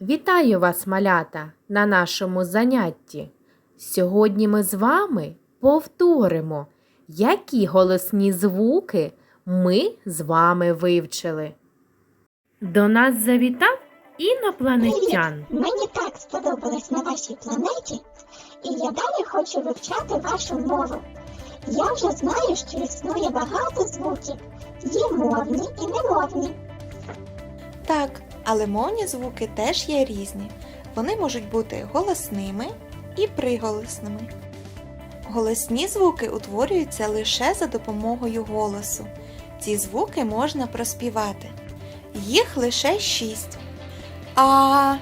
Вітаю вас, малята, на нашому занятті. Сьогодні ми з вами повторимо, які голосні звуки ми з вами вивчили. До нас завітав інопланетян. Мені так сподобалось на вашій планеті, і я далі хочу вивчати вашу мову. Я вже знаю, що існує багато звуків. Є мовні і немовні. Так, але мовні звуки теж є різні. Вони можуть бути голосними і приголосними. Голосні звуки утворюються лише за допомогою голосу. Ці звуки можна проспівати. Їх лише шість. А,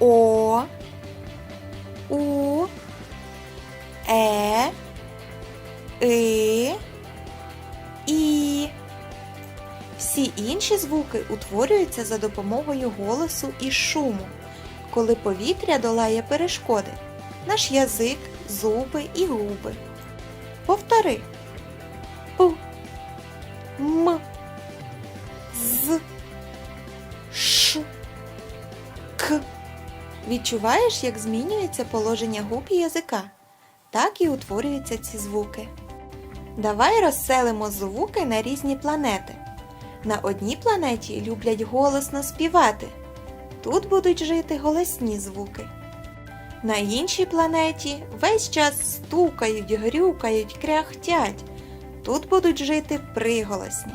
О, У, Е, И, Всі інші звуки утворюються за допомогою голосу і шуму, коли повітря долає перешкоди, наш язик, зуби і губи. Повтори П, М, З, Ш, К. Відчуваєш, як змінюється положення губ і язика. Так і утворюються ці звуки. Давай розселимо звуки на різні планети. На одній планеті люблять голосно співати. Тут будуть жити голосні звуки. На іншій планеті весь час стукають, грюкають, кряхтять. Тут будуть жити приголосні.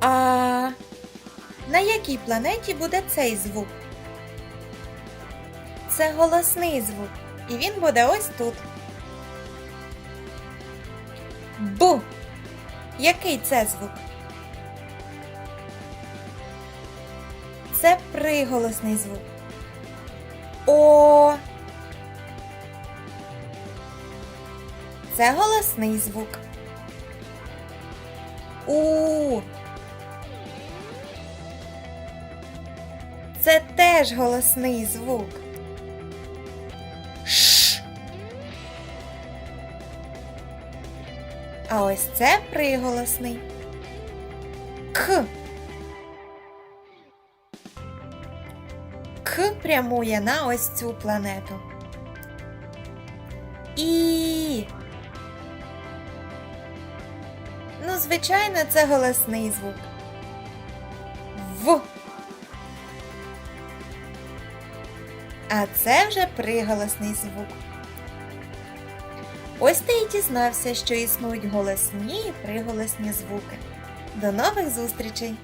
А на якій планеті буде цей звук? Це голосний звук, і він буде ось тут. Бу. Який це звук? Це приголосний звук. О. Це голосний звук. У. Це теж голосний звук. Ш. А ось це приголосний. К. К прямує на ось цю планету. І. Ну, звичайно, це голосний звук. В. А це вже приголосний звук. Ось ти і дізнався, що існують голосні і приголосні звуки. До нових зустрічей!